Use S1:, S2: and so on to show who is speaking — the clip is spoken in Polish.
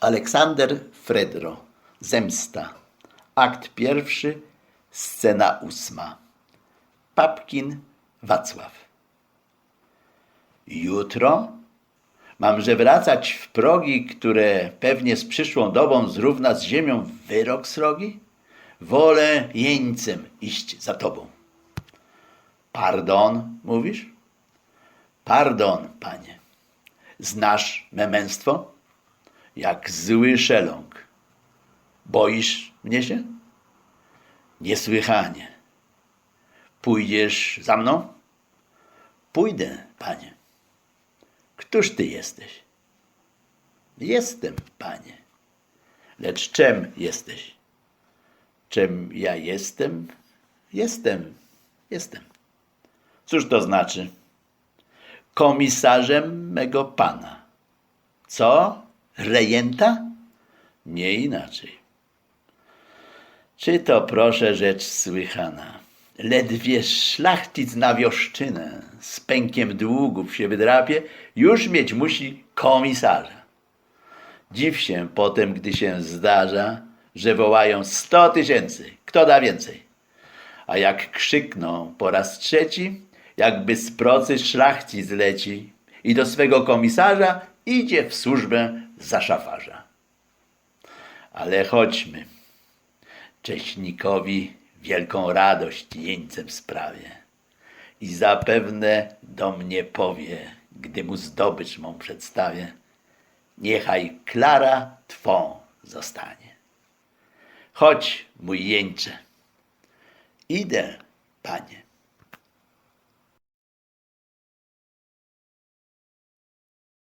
S1: Aleksander Fredro. Zemsta. Akt pierwszy, scena ósma. Papkin Wacław. Jutro mamże wracać w progi, które pewnie z przyszłą dobą zrówna z ziemią wyrok srogi? Wolę jeńcem iść za tobą. Pardon, mówisz? Pardon, panie. Znasz me męstwo? Jak zły szeląg. Boisz mnie się? Niesłychanie. Pójdziesz za mną? Pójdę, panie. Któż ty jesteś? Jestem, panie. Lecz czem jesteś? Czem ja jestem? Jestem, jestem. Cóż to znaczy? Komisarzem mego pana. Co? Rejenta? Nie inaczej. Czy to proszę rzecz słychana? Ledwie szlachcic na wioszczynę z pękiem długów się wydrapie, już mieć musi komisarza. Dziw się potem, gdy się zdarza, że wołają sto tysięcy, kto da więcej. A jak krzykną po raz trzeci, jakby z procy szlachci zleci i do swego komisarza idzie w służbę za szafarza. Ale chodźmy. Cześnikowi wielką radość jeńcem sprawię i zapewne do mnie powie, gdy mu zdobycz mą przedstawię. Niechaj Klara twą zostanie. Chodź, mój jeńcze. Idę, panie.